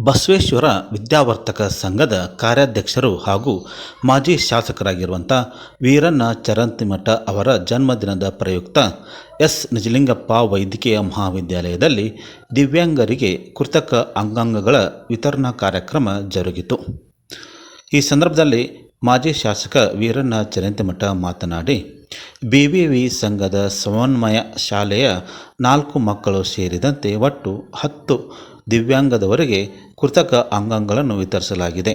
ಬಸವೇಶ್ವರ ವಿದ್ಯಾವರ್ತಕ ಸಂಘದ ಕಾರ್ಯಾಧ್ಯಕ್ಷರು ಹಾಗೂ ಮಾಜಿ ಶಾಸಕರಾಗಿರುವಂಥ ವೀರಣ್ಣ ಚರಂತಿಮಠ ಅವರ ಜನ್ಮದಿನದ ಪ್ರಯುಕ್ತ ಎಸ್. ನಿಜಲಿಂಗಪ್ಪ ವೈದ್ಯಕೀಯ ಮಹಾವಿದ್ಯಾಲಯದಲ್ಲಿ ದಿವ್ಯಾಂಗರಿಗೆ ಕೃತಕ ಅಂಗಾಂಗಗಳ ವಿತರಣಾ ಕಾರ್ಯಕ್ರಮ ಜರುಗಿತು. ಈ ಸಂದರ್ಭದಲ್ಲಿ ಮಾಜಿ ಶಾಸಕ ವೀರಣ್ಣ ಚರಂತಿಮಠ ಮಾತನಾಡಿ ಬಿ ವಿ ಸಂಘದ ಸಮನ್ವಯ ಶಾಲೆಯ ನಾಲ್ಕು ಮಕ್ಕಳು ಸೇರಿದಂತೆ ಒಟ್ಟು ಹತ್ತು ದಿವ್ಯಾಂಗದವರಿಗೆ ಕೃತಕ ಅಂಗಾಂಗಗಳನ್ನು ವಿತರಿಸಲಾಗಿದೆ.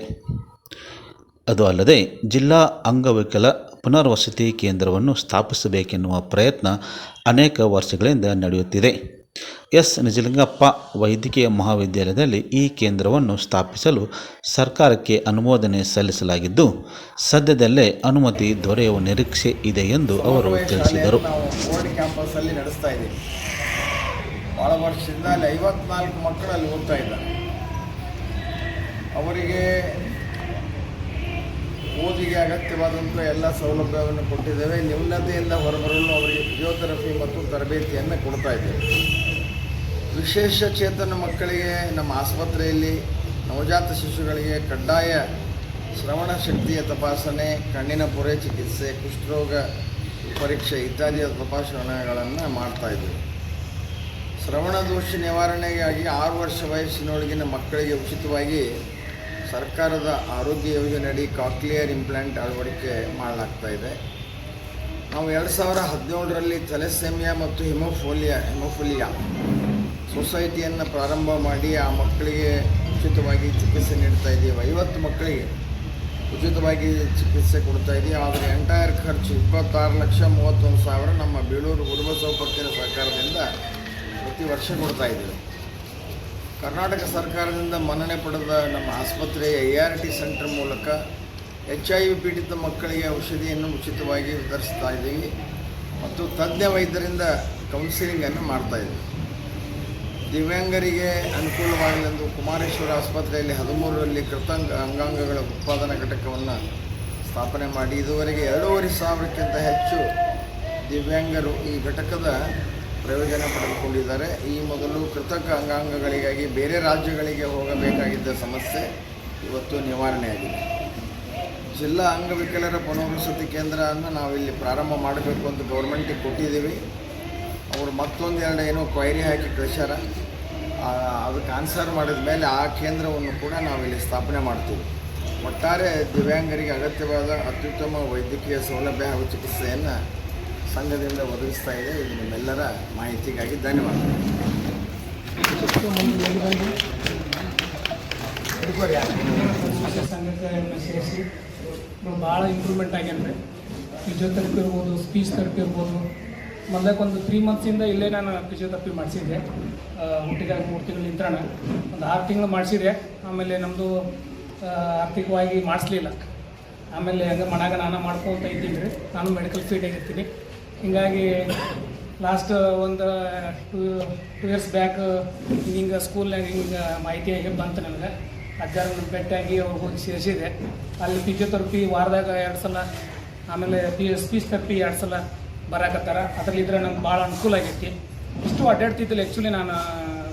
ಅದು ಅಲ್ಲದೆ ಜಿಲ್ಲಾ ಅಂಗವಿಕಲ ಪುನರ್ವಸತಿ ಕೇಂದ್ರವನ್ನು ಸ್ಥಾಪಿಸಬೇಕೆನ್ನುವ ಪ್ರಯತ್ನ ಅನೇಕ ವರ್ಷಗಳಿಂದ ನಡೆಯುತ್ತಿದೆ. ಎಸ್. ನಿಜಲಿಂಗಪ್ಪ ವೈದ್ಯಕೀಯ ಮಹಾವಿದ್ಯಾಲಯದಲ್ಲಿ ಈ ಕೇಂದ್ರವನ್ನು ಸ್ಥಾಪಿಸಲು ಸರ್ಕಾರಕ್ಕೆ ಅನುಮೋದನೆ ಸಲ್ಲಿಸಲಾಗಿದ್ದು, ಸದ್ಯದಲ್ಲೇ ಅನುಮತಿ ದೊರೆಯುವ ನಿರೀಕ್ಷೆ ಇದೆ ಎಂದು ಅವರು ತಿಳಿಸಿದರು. ಭಾಳ ವರ್ಷದಿಂದ ಅಲ್ಲಿ ಐವತ್ನಾಲ್ಕು ಮಕ್ಕಳು ಅಲ್ಲಿ ಓದ್ತಾ ಇದ್ದಾರೆ. ಅವರಿಗೆ ಓದಿಗೆ ಅಗತ್ಯವಾದಂಥ ಎಲ್ಲ ಸೌಲಭ್ಯವನ್ನು ಕೊಟ್ಟಿದ್ದೇವೆ. ನ್ಯೂನತೆಯಿಂದ ಹೊರಬರಲು ಅವರಿಗೆ ಫಿಸಿಯೋಥೆರಪಿ ಮತ್ತು ತರಬೇತಿಯನ್ನು ಕೊಡ್ತಾ ಇದ್ದೇವೆ. ವಿಶೇಷ ಚೇತನ ಮಕ್ಕಳಿಗೆ ನಮ್ಮ ಆಸ್ಪತ್ರೆಯಲ್ಲಿ, ನವಜಾತ ಶಿಶುಗಳಿಗೆ ಕಡ್ಡಾಯ ಶ್ರವಣ ಶಕ್ತಿಯ ತಪಾಸಣೆ, ಕಣ್ಣಿನ ಪೊರೆ ಚಿಕಿತ್ಸೆ, ಕುಷ್ಠರೋಗ ಪರೀಕ್ಷೆ ಇತ್ಯಾದಿಯ ತಪಾಸಣೆಗಳನ್ನು ಮಾಡ್ತಾ ಇದ್ದೀವಿ. ಶ್ರವಣ ದೋಷ ನಿವಾರಣೆಗಾಗಿ ಆರು ವರ್ಷ ವಯಸ್ಸಿನೊಳಗಿನ ಮಕ್ಕಳಿಗೆ ಉಚಿತವಾಗಿ ಸರ್ಕಾರದ ಆರೋಗ್ಯ ಯೋಜನೆಯಡಿ ಕಾಕ್ಲಿಯರ್ ಇಂಪ್ಲಾಂಟ್ ಅಳವಡಿಕೆ ಮಾಡಲಾಗ್ತಾ ಇದೆ. ನಾವು ಎರಡು ಸಾವಿರ ಹದಿನೇಳರಲ್ಲಿ ಥೆಲೆಸೆಮಿಯಾ ಮತ್ತು ಹಿಮೋಫೋಲಿಯಾ ಹಿಮೋಫೋಲಿಯಾ ಸೊಸೈಟಿಯನ್ನು ಪ್ರಾರಂಭ ಮಾಡಿ ಆ ಮಕ್ಕಳಿಗೆ ಉಚಿತವಾಗಿ ಚಿಕಿತ್ಸೆ ನೀಡ್ತಾ ಇದ್ದೀವಿ. ಐವತ್ತು ಮಕ್ಕಳಿಗೆ ಉಚಿತವಾಗಿ ಚಿಕಿತ್ಸೆ ಕೊಡ್ತಾ ಇದ್ದೀವಿ. ಆದರೆ ಎಂಟೈರ್ ಖರ್ಚು ಇಪ್ಪತ್ತಾರು ಲಕ್ಷ ಮೂವತ್ತೊಂದು ಸಾವಿರ ನಮ್ಮ ಬೀಳೂರು ಕುಟುಂಬ ಸೌಪತ್ತಿನ ಸಹಕಾರದಿಂದ ಪ್ರತಿ ವರ್ಷ ಕೊಡ್ತಾ ಇದ್ದೀವಿ. ಕರ್ನಾಟಕ ಸರ್ಕಾರದಿಂದ ಮನ್ನಣೆ ಪಡೆದ ನಮ್ಮ ಆಸ್ಪತ್ರೆಯ ಎ ಆರ್ ಟಿ ಸೆಂಟರ್ ಮೂಲಕ ಎಚ್ ಐ ವಿ ಪೀಡಿತ ಮಕ್ಕಳಿಗೆ ಔಷಧಿಯನ್ನು ಉಚಿತವಾಗಿ ವಿತರಿಸ್ತಾ ಇದ್ದೀವಿ. ಮತ್ತು ತಜ್ಞ ವೈದ್ಯರಿಂದ ಕೌನ್ಸಿಲಿಂಗನ್ನು ಮಾಡ್ತಾಯಿದ್ದೀವಿ ದಿವ್ಯಾಂಗರಿಗೆ ಅನುಕೂಲವಾಗಲೆಂದು ಕುಮಾರೇಶ್ವರ ಆಸ್ಪತ್ರೆಯಲ್ಲಿ ಹದಿಮೂರರಲ್ಲಿ ಕೃತಂಗ ಅಂಗಾಂಗಗಳ ಉತ್ಪಾದನಾ ಘಟಕವನ್ನು ಸ್ಥಾಪನೆ ಮಾಡಿ. ಇದುವರೆಗೆ ಎರಡೂವರೆ ಸಾವಿರಕ್ಕಿಂತ ಹೆಚ್ಚು ದಿವ್ಯಾಂಗರು ಈ ಘಟಕದ ಪ್ರಯೋಜನ ಪಡೆದುಕೊಂಡಿದ್ದಾರೆ. ಈ ಮೊದಲು ಕೃತಕ ಅಂಗಾಂಗಗಳಿಗಾಗಿ ಬೇರೆ ರಾಜ್ಯಗಳಿಗೆ ಹೋಗಬೇಕಾಗಿದ್ದ ಸಮಸ್ಯೆ ಇವತ್ತು ನಿವಾರಣೆಯಾಗಿದೆ ಜಿಲ್ಲಾ ಅಂಗವಿಕಲರ ಪುನರ್ವಸತಿ ಕೇಂದ್ರವನ್ನು ನಾವಿಲ್ಲಿ ಪ್ರಾರಂಭ ಮಾಡಬೇಕು ಅಂತ ಗೌರ್ಮೆಂಟಿಗೆ ಕೊಟ್ಟಿದ್ದೀವಿ. ಅವರು ಮತ್ತೊಂದು ಎರಡು ಏನೋ ಕ್ವೈರಿ ಹಾಕಿ ಕಳಿಸ್ಯಾರ. ಅದಕ್ಕೆ ಆನ್ಸರ್ ಮಾಡಿದ ಮೇಲೆ ಆ ಕೇಂದ್ರವನ್ನು ಕೂಡ ನಾವಿಲ್ಲಿ ಸ್ಥಾಪನೆ ಮಾಡ್ತೀವಿ. ಒಟ್ಟಾರೆ ದಿವ್ಯಾಂಗರಿಗೆ ಅಗತ್ಯವಾದ ಅತ್ಯುತ್ತಮ ವೈದ್ಯಕೀಯ ಸೌಲಭ್ಯ ಹಾಗೂ ಚಿಕಿತ್ಸೆಯನ್ನು ಸಂಘದಿಂದ ಒದಗಿಸ್ತಾ ಇದೆ. ಇದು ನಿಮ್ಮೆಲ್ಲರ ಮಾಹಿತಿಗಾಗಿ ಧನ್ಯವಾದ. ಶಿಕ್ಷಣ ಸಂಘಕ್ಕೆ ಸೇರಿಸಿ ಭಾಳ ಇಂಪ್ರೂವ್ಮೆಂಟ್ ಆಗ್ಯಾನ ರೀ ಫಿಸಿಯೋಥೆರಪಿ ಇರ್ಬೋದು ಸ್ಪೀಚ್ ಥೆರಪಿ ಇರ್ಬೋದು. ಮೊದಲಕ್ಕೆ ಒಂದು ತ್ರೀ ಮಂತ್ಸಿಂದ ಇಲ್ಲೇ ನಾನು ಫಿಸಿಯೋಥೆರಪಿ ಮಾಡಿಸಿದ್ದೆ. ಹುಟ್ಟಿದಾಗ ಮೂರು ತಿಂಗಳು ನಿಂತ್ರಣ. ಒಂದು ಆರು ತಿಂಗಳು ಮಾಡಿಸಿದೆ. ಆಮೇಲೆ ನಮ್ಮದು ಆರ್ಥಿಕವಾಗಿ ಮಾಡಿಸ್ಲಿಲ್ಲ. ಆಮೇಲೆ ಹಂಗೆ ಮನ್ಯಾಗ ನಾನು ಮಾಡ್ಕೊತ ಇದ್ದೀನಿ. ರೀ ನಾನು ಮೆಡಿಕಲ್ ಫೀಲ್ಡ್ ಇರ್ತೀನಿ. ಹಿಂಗಾಗಿ ಲಾಸ್ಟ್ ಒಂದು ಟೂ ಟೂ ಇಯರ್ಸ್ ಬ್ಯಾಕ್ ಹಿಂಗೆ ಸ್ಕೂಲ್ನಾಗ ಹಿಂಗೆ ಮಾಹಿತಿ ಆಗಿ ಬಂತು ನನಗೆ. ಅಜ್ಜಾರ ಬೆಟ್ಟಾಗಿ ಅವ್ರು ಹೋಗಿ ಸೇರಿಸಿದೆ. ಅಲ್ಲಿ ಫಿಸಿಯೋಥೆರಪಿ ವಾರದಾಗ ಎರಡು ಸಲ, ಆಮೇಲೆ ಪಿ ಸ್ಪೀಚ್ ಥೆರಪಿ ಎರಡು ಸಲ ಬರಾಕತ್ತಾರ. ಅದ್ರಲ್ಲಿದ್ರೆ ನಂಗೆ ಭಾಳ ಅನುಕೂಲ ಆಗೈತಿ. ಇಷ್ಟು ಅಡ್ಡಾಡ್ತಿದ್ದಿಲ್ಲ ಆ್ಯಕ್ಚುಲಿ ನಾನು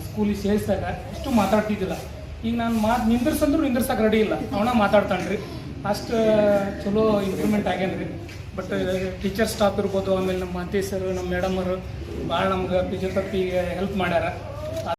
ಸ್ಕೂಲಿಗೆ ಸೇರಿಸಿದಾಗ. ಇಷ್ಟು ಮಾತಾಡ್ತಿದ್ದಿಲ್ಲ. ಈಗ ನಾನು ಮಾತು ನಿಂದ್ರಸಂದ್ರು ನಿಂದ್ರಸಕ್ಕೆ ರೆಡಿ ಇಲ್ಲ. ಅವನ ಮಾತಾಡ್ತಾನೆ ರೀ ಅಷ್ಟು, ಚಲೋ ಇಂಪ್ರೂವ್ಮೆಂಟ್ ಆಗ್ಯಾನ ರೀ ಬಟ್ ಟೀಚರ್ ಸ್ಟಾಫ್ ಇರ್ಬೋದು, ಆಮೇಲೆ ನಮ್ಮ ಅಂತಿ ಸರ್, ನಮ್ಮ ಮೇಡಮರು ಭಾಳ ನಮ್ಗೆ ಫಿಸಿಯೋಥೆರಪಿಗೆ ಹೆಲ್ಪ್ ಮಾಡ್ಯಾರ.